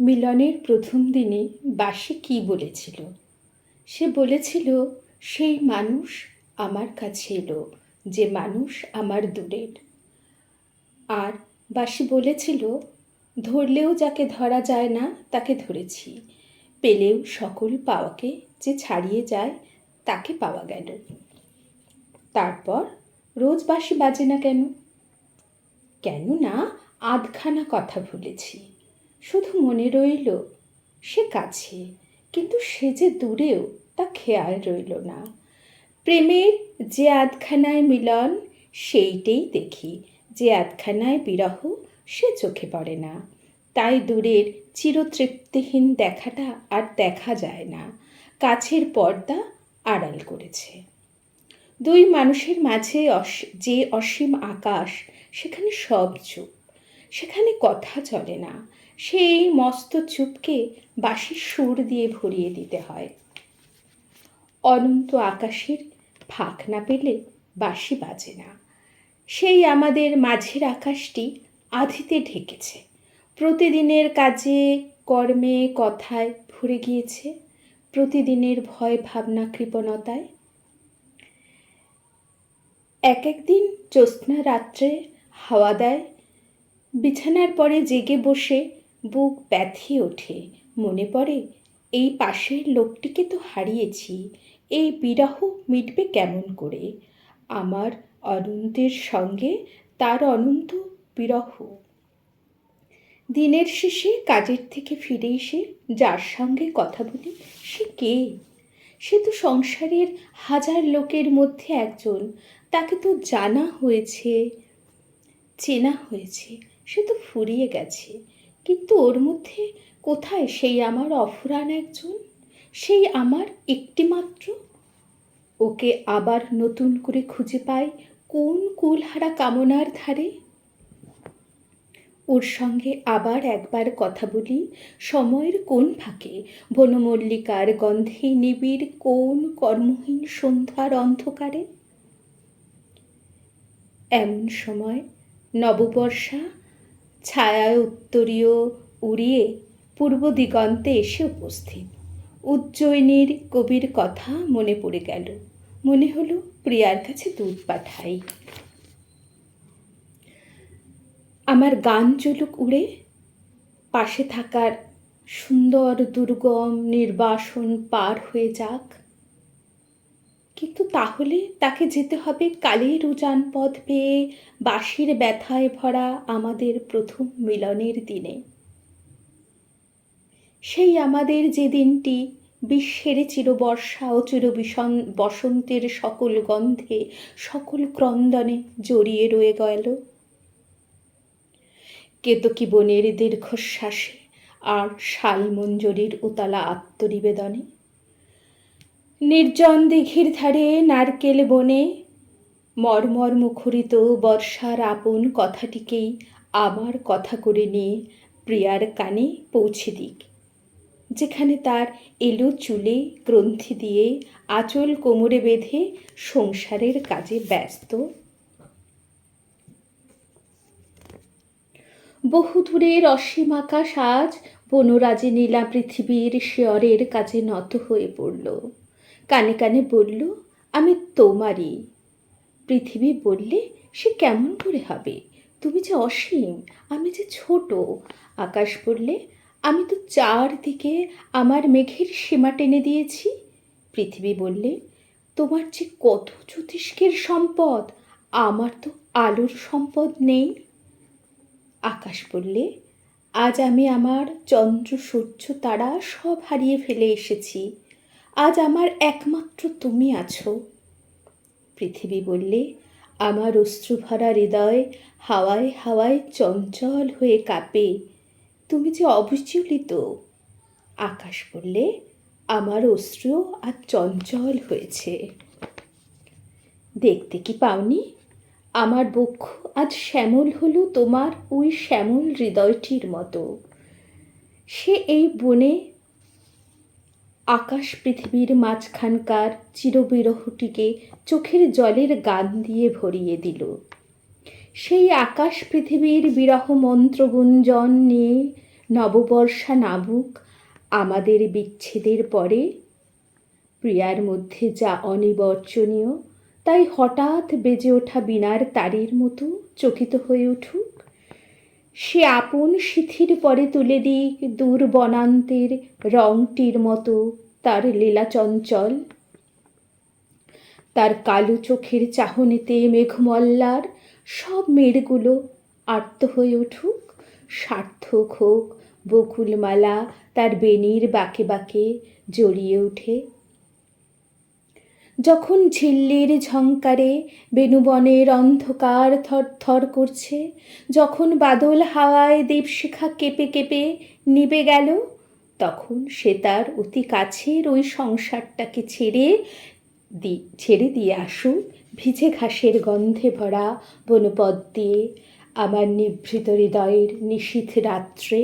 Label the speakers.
Speaker 1: মিলনের প্রথম দিনে বাসে কি বলেছিল? সে বলেছিল, সেই মানুষ আমার কাছে এলো, যে মানুষ আমার দূরের। আর বাসি বলেছিল, ধরলেও যাকে ধরা যায় না, তাকে ধরেছি। পেলেও সকল পাওয়াকে যে ছাড়িয়ে যায়, তাকে পাওয়া গেল। তারপর রোজ বাসি বাজে না কেন? কেন না আধখানা কথা ভুলেছি। শুধু মনে রইল, সে কাছে, কিন্তু সে যে দূরেও তা খেয়াল রইল না। প্রেমের যে আধখানায় মিলন, সেইটেই দেখি, যে আধখানায় বিরহ, সে চোখে পড়ে না। তাই দূরের চিরতৃপ্তিহীন দেখাটা আর দেখা যায় না। কাছের পর্দা আড়াল করেছে। দুই মানুষের মাঝে যে অসীম আকাশ, সেখানে সব চুপ। সেখানে কথা চলে না। সেই মস্ত চুপকে বাঁশির সুর দিয়ে ভরিয়ে দিতে হয়। অনন্ত আকাশের ফাঁক না পেলে বাঁশি বাজে না। সেই আমাদের মাঝের আকাশটি আধিতে ঢেকেছে। প্রতিদিনের কাজে, কর্মে, কথায় ভরে গিয়েছে। প্রতিদিনের ভয়, ভাবনা, কৃপণতায়। এক একদিন জ্যোৎস্না রাত্রে হাওয়া দেয় বিছানার পরে জেগে বসে বুক ব্যথি ওঠে। মনে পড়ে, এই পাশের লোকটিকে তো হারিয়েছি, এই বিরহ মিটবে কেমন করে? আমার অনন্তের সঙ্গে তার অনন্ত বিরহ। দিনের শেষে কাজের থেকে ফিরে এসে যার সঙ্গে কথা বলি, সে কে? সে তো সংসারের হাজার লোকের মধ্যে একজন, তাকে তো জানা হয়েছে, চেনা হয়েছে। সে তো ফুরিয়ে গেছে। কিন্তু ওর মধ্যে কোথায় সেই আমার অফুরান একজন? সেই আমার একটিমাত্র? ওকে আবার নতুন করে খুঁজে পাই কোন কুলহারা কামনার ধারে? ওর সঙ্গে আবার একবার কথা বলি, সময়ের কোন ফাঁকে? বনমল্লিকার গন্ধে নিবিড় কোন কর্মহীন সন্ধ্যার অন্ধকারে? এমন সময় নববর্ষা ছায়ায় উত্তরীয় উড়িয়ে পূর্ব দিগন্তে এসে উপস্থিত। উজ্জয়িনীর কবির কথা মনে পড়ে গেল। মনে হলো প্রিয়ার কাছে দুধ পাঠাই। আমার গান চলুক উড়ে, পাশে থাকার সুন্দর দুর্গম নির্বাসন পার হয়ে যাক। কিন্তু তাহলে তাকে যেতে হবে কালের উজান পথ পেয়ে বাঁশির ব্যথায় ভরা আমাদের প্রথম মিলনের দিনে। সেই আমাদের যে দিনটি বিশ্বের চিরবর্ষা ও চিরবিষণ বসন্তের সকল গন্ধে, সকল ক্রন্দনে জড়িয়ে রয়ে গেল। কেতকী বনের দীর্ঘশ্বাসে আর শালমঞ্জরির উতলা আত্মনিবেদনে নির্জন দিঘির ধারে নারকেল বনে। মর্মর মুখরিত বর্ষার আপন কথাটিকেই আমার কথা করে নিয়ে প্রিয়ার কানে পৌঁছে দিক, যেখানে তার এলো চুলে গ্রন্থি দিয়ে আঁচল কোমরে বেঁধে সংসারের কাজে ব্যস্ত। বহু দূরের অসীম আকাশ আজ বনরাজে নীলা পৃথিবীর শেয়রের কাজে নত হয়ে পড়ল। কানে কানে বলল, আমি তোমারই। পৃথিবী বললে, সে কেমন করে হবে? তুমি যে অসীম, আমি যে ছোট। আকাশ বললে, আমি তো চারদিকে আমার মেঘের সীমা টেনে দিয়েছি। পৃথিবী বললে, তোমার যে কত জ্যোতিষ্কের সম্পদ, আমার তো আলোর সম্পদ নেই। আকাশ বললে, আজ আমি আমার চন্দ্র, সূর্য, তারা সব হারিয়ে ফেলে এসেছি। আজ আমার একমাত্র তুমি আছো। পৃথিবী বললে, আমার অশ্রুভরা হৃদয় হাওয়ায় হাওয়ায় চঞ্চল হয়ে কাঁপে। তুমি যে অবিচলিত। আকাশ বললে, আমার অশ্রু আর চঞ্চল হয়েছে। দেখতে কি পাওনি? আমার বক্ষ আজ শ্যামল হলো তোমার ওই শ্যামল হৃদয়টির মতো। সে এই বনে আকাশ পৃথিবীর মাঝখানকার চিরবিরহটিকে চোখের জলের গান দিয়ে ভরিয়ে দিল। সেই আকাশ পৃথিবীর বিরহ মন্ত্রগুঞ্জন নিয়ে নববর্ষা নাবুক আমাদের বিচ্ছেদের পরে। প্রিয়ার মধ্যে যা অনিবর্চনীয়, তাই হঠাৎ বেজে ওঠা বিনার তারের মতো চকিত হয়ে উঠুক। সে আপন সিথির পরে তুলে দিক দূর বনান্তের রংটির মতো তার লীলা চঞ্চল। তার কালো চোখের চাহনিতে মেঘমল্লার সব মেয়েগুলো আর্ত হয়ে উঠুক, সার্থক হোক বকুলমালা তার বেনির বাঁকে বাঁকে জড়িয়ে ওঠে যখন ঝিল্লির ঝংকারে বেনুবনের অন্ধকার থর থর করছে, যখন বাদল হাওয়ায় দেবশিখা কেঁপে কেঁপে নিবে গেল, তখন সে তার অতি কাছের ওই সংসারটাকে ছেড়ে দি, ছেড়ে দিয়ে আসুক ভিজে ঘাসের গন্ধে ভরা বনপদ দিয়ে, আমার নিভৃত হৃদয়ের নিশীথ রাত্রে।